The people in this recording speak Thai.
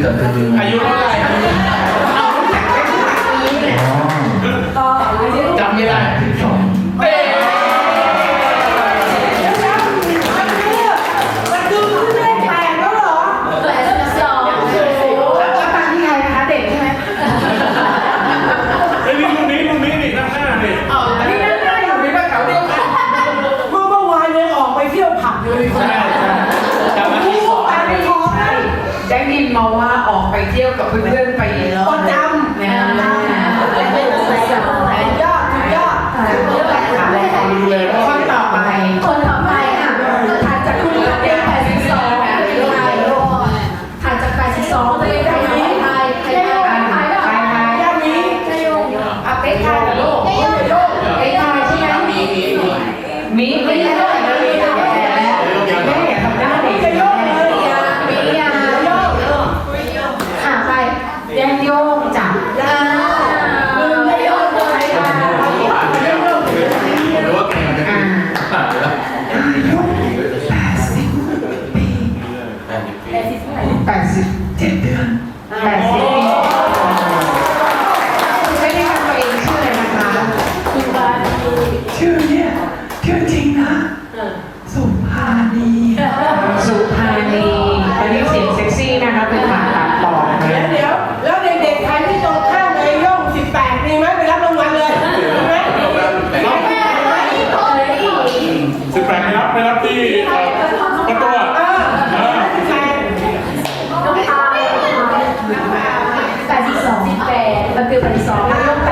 แต่เป็นยังไงอายุเท่าไหร่อ๋อจำไม่ได้สิบสองเป๊ะไอ้นี่รุ่นนี้รุ่นี้นี่หน้าหน้านี่เอาอนนี้นั่งได้อยู่ในบ้านเขาดีวกัเมื่อเมื่อวานยังออกไปเที่ยวผับเลยคน ได้ยินมาว่าออกไปเที่ยวกับเพื่อนๆไปประจำนะ แปดสิบใช้ในการตัวเองชื่ออะไนะคะชื่อเนี่ยชื่อจริงนะ สม คือพันสองเรื่องแป